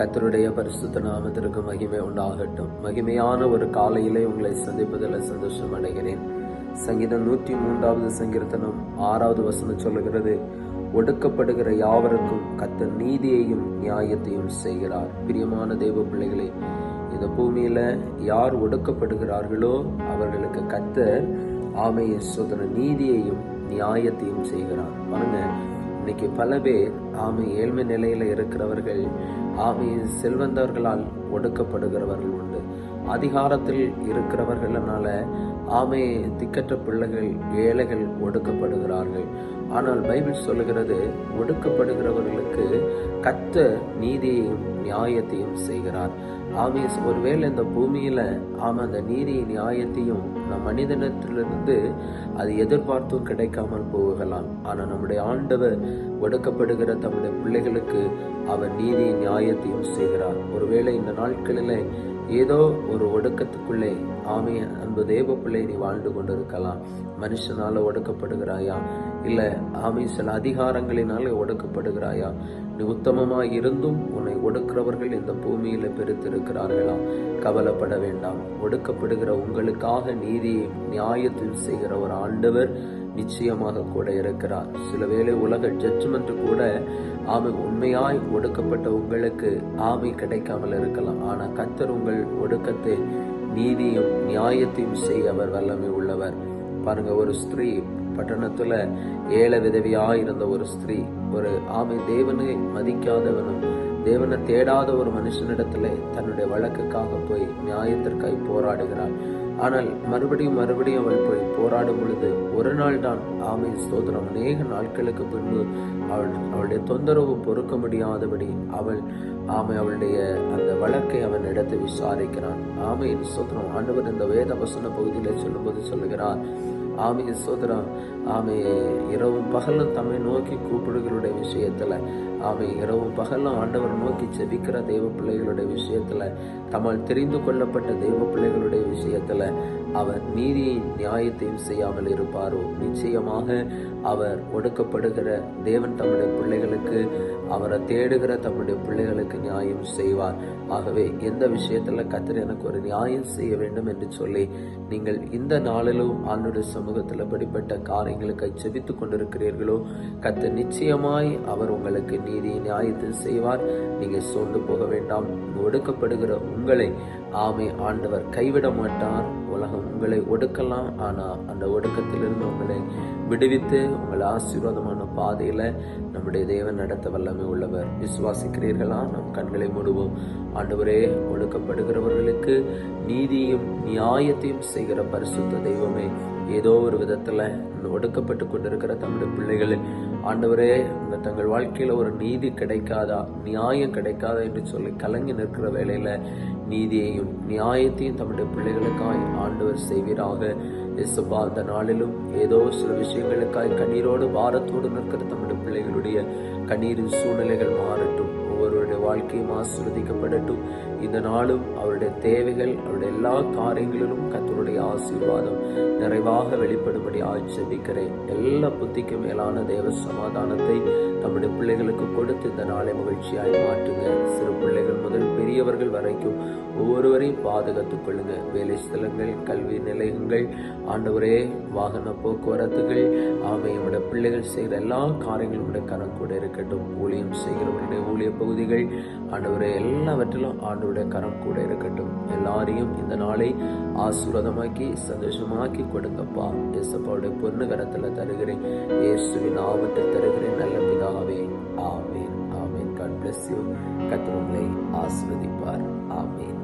கத்தருடைய பரிசுத்த நாமத்திற்கு மகிமை உண்டாகட்டும். மகிமையான ஒரு காலையிலே உங்களை சந்திப்பதில் சந்தோஷம் அடைகிறேன். சங்கீதம் நூற்றி மூன்றாவது சங்கீர்த்தனம் ஆறாவது வசனம் சொல்லுகிறது ஒடுக்கப்படுகிற யாவருக்கும் கத்த நீதியையும் நியாயத்தையும் செய்கிறார். பிரியமான தெய்வ பிள்ளைகளே இந்த பூமியில யார் ஒடுக்கப்படுகிறார்களோ அவர்களுக்கு கத்த ஆமையை சுதன நீதியையும் நியாயத்தையும் செய்கிறார். பாருங்க இன்னைக்கு பல பேர் ஆமை ஏழ்மை நிலையில இருக்கிறவர்கள் ஆமை செல்வந்தவர்களால் ஒடுக்கப்படுகிறவர்கள் உண்டு. அதிகாரத்தில் இருக்கிறவர்களால் ஆமை திக்கற்ற பிள்ளைகள் ஏழைகள் ஒடுக்கப்படுகிறார்கள். ஆனால் பைபிள் சொல்லுகிறது ஒடுக்கப்படுகிறவர்களுக்கு கத்த நீதியையும் நியாயத்தையும் செய்கிறார். ஆமே ஒருவேளை இந்த பூமியில் ஆமா அந்த நீதி நியாயத்தையும் நம் மனிதனத்திலிருந்து அது எதிர்பார்த்தும் கிடைக்காமல் போகலாம். ஆனால் நம்முடைய ஆண்டவர் ஒடுக்கப்படுகிற தம்முடைய பிள்ளைகளுக்கு அவர் நீதி நியாயத்தையும் செய்கிறார். ஒருவேளை இந்த நாட்களில் ஏதோ ஒரு ஒடுக்கத்துக்குள்ளே ஆமே அன்பு தேவ பிள்ளை நீ வாழ்ந்து கொண்டிருக்கலாம். மனுஷனால ஒடுக்கப்படுகிறாயா? இல்லை ஆமை சில அதிகாரங்களினால ஒடுக்கப்படுகிறாயா? நீ உத்தமமாக இருந்தும் உன்னை ஒடுக்கிறவர்கள் இந்த பூமியில் பெருத்திருக்கிறார்களாம் கவலைப்பட வேண்டாம். ஒடுக்கப்படுகிற உங்களுக்காக நீதியை நியாயத்தில் செய்கிற ஒரு ஆண்டவர் நிச்சயமாக கூட இருக்கிறார். சில வேளை உலக ஜட்ஜ்மெண்ட் கூட ஆமை உண்மையாய் ஒடுக்கப்பட்ட உங்களுக்கு ஆமை கிடைக்காமல் இருக்கலாம். ஆனால் கத்தர் உங்கள் ஒடுக்கத்தை நீதியும் நியாயத்தையும் செய்ய அவர் வல்லமை உள்ளவர். பாருங்க ஒரு ஸ்திரீ பட்டணத்துல ஏழை விதவியா இருந்த ஒரு ஸ்திரீ ஒரு ஆமை தேவனை மதிக்காதவனும் தேவனை தேடாத ஒரு மனுஷனிடத்துல தன்னுடைய வழக்குக்காக போய் நியாயத்திற்காய் போராடுகிறாள். ஆனால் மறுபடியும் மறுபடியும் அவள் போய் போராடும் பொழுது ஒரு நாள் தான் ஆமை ஸ்தோத்திரம். அநேக நாட்களுக்கு பின்பு அவள் அவளுடைய தொந்தரவு பொறுக்க முடியாதபடி அவள் ஆமை அவளுடைய அந்த வழக்கை அவன் எடுத்து விசாரிக்கிறான். ஆமையின் ஸ்தோத்திரம். ஆண்டவர் இந்த வேத வசன பகுதியில் சொல்லும்போது சொல்லுகிறார் ஆமை சோதரம் ஆமை இரவும் பகலும் தம்மை நோக்கி கூப்பிடுகளுடைய விஷயத்துல ஆமை இரவும் பகலும் ஆண்டவர் நோக்கி செபிக்கிற தெய்வ பிள்ளைகளுடைய விஷயத்துல தம்மால் தெரிந்து கொள்ளப்பட்ட தெய்வ பிள்ளைகளுடைய விஷயத்துல அவர் நீதியையும் நியாயத்தையும் செய்யாமல் இருப்பாரோ? நிச்சயமாக அவர் ஒடுக்கப்படுகிற தேவன் தம்முடைய பிள்ளைகளுக்கு அவரை தேடுகிற தம்முடைய பிள்ளைகளுக்கு நியாயம் செய்வார். ஆகவே எந்த விஷயத்துல கத்தர் எனக்கு ஒரு நியாயம் செய்ய வேண்டும் என்று சொல்லி நீங்கள் இந்த நாளிலும் ஆண்டுடைய சமூகத்தில் படிப்பட்ட காரியங்களுக்கு செபித்து கொண்டிருக்கிறீர்களோ கத்த நிச்சயமாய் அவர் உங்களுக்கு நீதி நியாயத்தை செய்வார். நீங்கள் சோர்ந்து போக வேண்டாம். ஒடுக்கப்படுகிற உங்களை ஆமை ஆண்டவர் கைவிட மாட்டார். உலகம் உங்களை ஒடுக்கலாம். ஆனால் அந்த ஒடுக்கத்திலிருந்து உங்களை விடுவித்து உங்களை ஆசீர்வாதமான பாதையில் நம்முடைய தேவன் நடத்த வல்லமை உள்ளவர். விசுவாசிக்கிறீர்களா? நம் கண்களை மூடுவோம். ஆண்டவரே ஒடுக்கப்படுகிறவர்களுக்கு நீதியும் நியாயத்தையும் செய்கிற பரிசுத்த தெய்வமே. ஏதோ ஒரு விதத்துல ஒடுக்கப்பட்டு கொண்டிருக்கிற தம்முடைய பிள்ளைகளை ஆண்டவரே இந்த தங்கள் வாழ்க்கையில ஒரு நீதி கிடைக்காதா? நியாயம் கிடைக்காதா என்று சொல்லி கலங்கி நிற்கிற வேலையில நீதியையும் நியாயத்தையும் தம்முடைய பிள்ளைகளுக்காய் ஆண்டவர் செய்வீராக. இயேசுப்பா அந்த நாளிலும் ஏதோ சில விஷயங்களுக்காய் கண்ணீரோடு பாரத்தோடு நிற்கிற தம்முடைய பிள்ளைகளுடைய கண்ணீரின் சூழ்நிலைகள் மாறட்டும். ஒவ்வொருவருடைய வாழ்க்கையும் ஆசிர்வதிக்கப்படட்டும். இந்த நாளும் அவருடைய தேவைகள் அவருடைய எல்லா காரியங்களிலும் கத்தருடைய ஆசீர்வாதம் நிறைவாக வெளிப்படும்படி ஆட்சேபிக்கிறேன் எல்லா புத்திக்கும் மேலான தேவ சமாதானத்தை தம்முடைய பிள்ளைகளுக்கு கொடுத்து இந்த நாளை மகிழ்ச்சியாய் மாற்றுங்க. சிறு பிள்ளைகள் முதல் பெரியவர்கள் வரைக்கும் ஒவ்வொருவரையும் பாதுகாத்துக் கொள்ளுங்க. வேலை ஸ்தலங்கள் கல்வி நிலையங்கள் ஆண்டவரே வாகன போக்குவரத்துகள் ஆமை நம்முடைய பிள்ளைகள் செய்கிற எல்லா காரியங்களும் உடைய கரம் கூட இருக்கட்டும். ஊழியம் செய்கிறவர்களுடைய ஊழிய பகுதிகள் ஆண்டவரே எல்லாவற்றிலும் ஆண்டவருடைய கரம் கூட இருக்கட்டும். எல்லாரையும் இந்த நாளை ஆசீர்வாதமாக்கி சந்தோஷமாக்கி கொடுங்கப்பா. இயேசப்பாவுடைய பொண்ணு கரத்தில் தருகிறேன். இயேசுவின் நாமத்தில் தருகிறேன். நல்ல பிதாவே. ஆமேன். ஆமேன். காட் பிளஸ் யூ கத்திரங்களை ஆஸ்வதிப்பார் ஆமேன்.